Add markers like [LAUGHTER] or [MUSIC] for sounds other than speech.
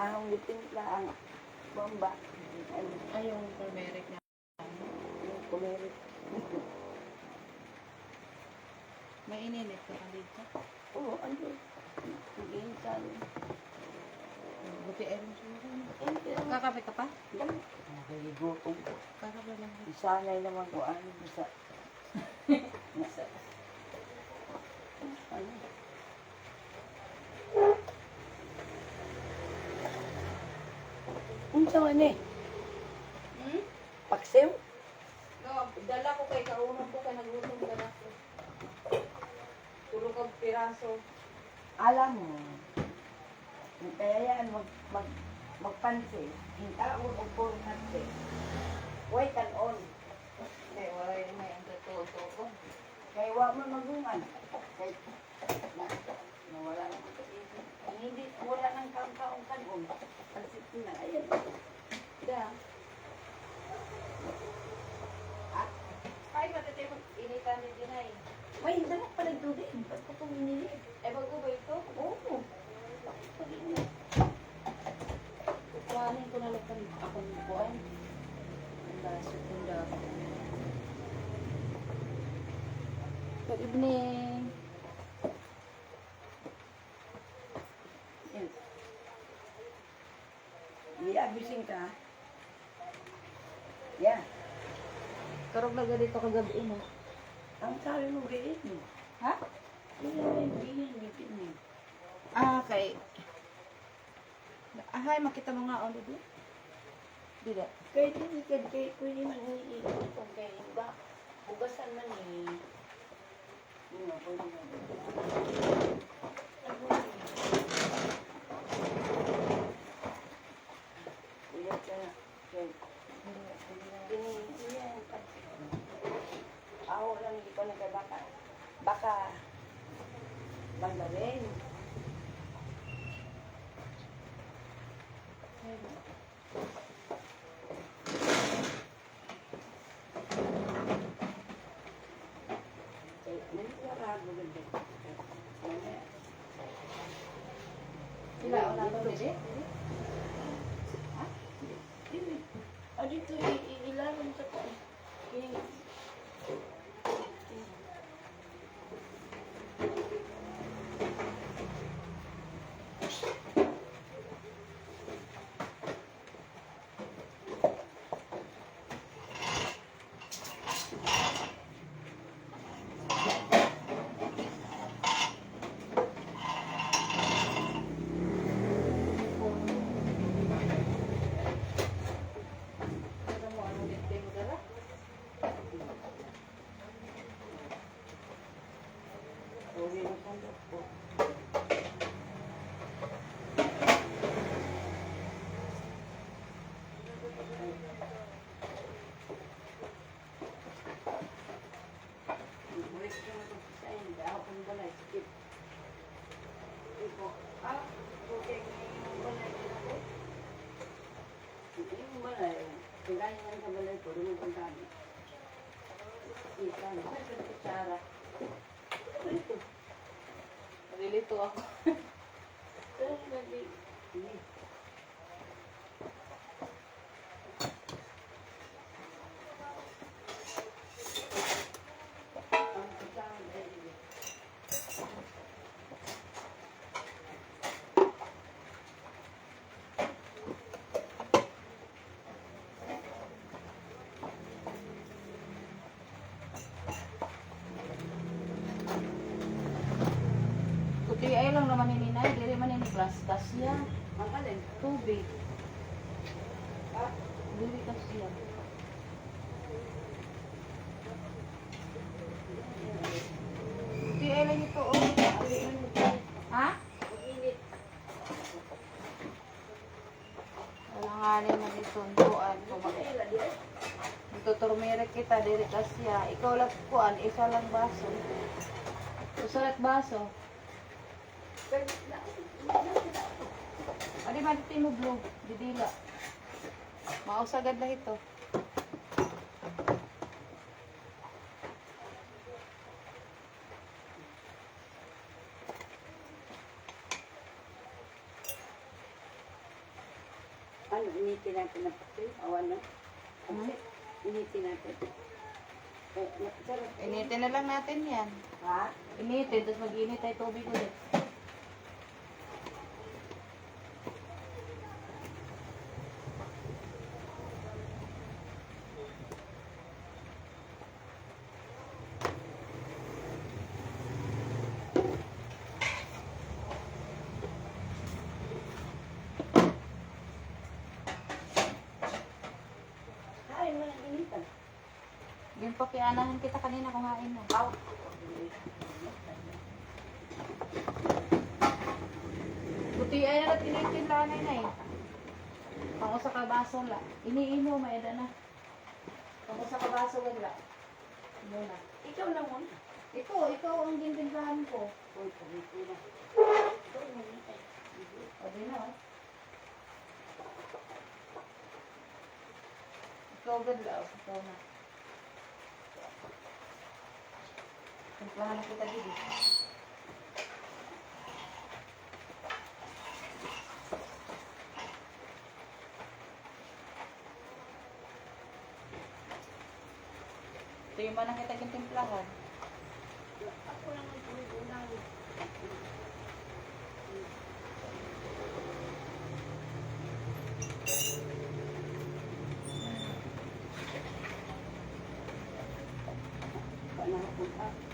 Ahong ditimpla ang bomba. Ay, yung turmeric na. yung kumirit. May inilit ka dito. Oo, ano. Hindi sa Buti ay mo siguro. Hindi naman. Kakape ka pa? Nakahigutom ko. Kakape lang. Isanay naman ko ano sa... [LAUGHS] sa ano? Unsa man eh? Hmm? Paksew? No, dala ko kay kaunon ko kay nagutom dala ko. Tulog ang piraso. Alam mo, kaya yan mag, mag, magpansi, hintaon o puro natsi. Wait and on. Eh, wala yun may ang totoo. Kaya wa mo magungan. Kaya, na, nawala na ko Hindi, wala nang kaong-kaong kanon. Pansit na, ayan. Da. Ay, matitay mo initan din din ay. May dala pa nagtubig. Ba't ko itong inili? Eh, bago ba ito? Oo. Pag-inili. Ko na lang ako ng buwan. Ang laso kong daw. Good evening. Yan. Iabising ka. Yan. Karog na dito kagabi mo. Ang sabi mo, biit mo. Ha? Yan, yan, yan, yan. Ah, kay... Ah, hi, makita mo nga, Oli, di? Dila. Kahit hindi ka, kahit pwede man iikot kung kay iba. Bugasan man eh. Yun nga, pwede man. Ano yun? Iyak ka na. Kay, Ini, yan. Ako lang, hindi ko nagkabaka. Baka. Mamaya. Sila, wala to, di? Hindi. Ah, dito, i- i- ilalim sa pa. I- Ano mo, ano dito mo dala? Uli na kandok po. Balik ka na kung sa inyo. Dahil ako ng balay. Skip. Iko. Ah, okay. Yung balay ko na ko. Yung balay. Kaya nga sa balay ko. Rumog ang kami. Ikan. Sa kutsara. Ito? Nalilito ako. Pero lagi. Lang naman ni Ninay, dili man ni plastas ya. Ang alin? Tubig. Ah, Dili kasi ito, oh. Ha? init. Wala nga rin na itunduan. Ila di ay. Ito turmeric kita, dili kasi ya. Ikaw lang kuan, isa lang baso. Lang baso. Adi ba dito mo blue? Didila. Mausagad na ito. Ano, initin natin na pati. Awan na. Hmm? Initin natin. Eh. Initin na lang natin yan. Ha? Initin, tapos mag-init tayo tubig ulit. Kain mo ng initan. Yung pakianahan kita kanina kumain mo. Aw. Buti ay na tinitin lanay na eh. Pango sa kabaso la. Iniino, maeda na. Pango sa kabaso wala. Muna. Ikaw na mo. Ikaw, ikaw ang gintindahan ko. Uy, kumito na. O di na oh. Ikaw ganda oh. Ikaw na. Timplahan na kita dito. Ito yung manang kita timplahan. Ako lang ang tumutunan. Panahon ka.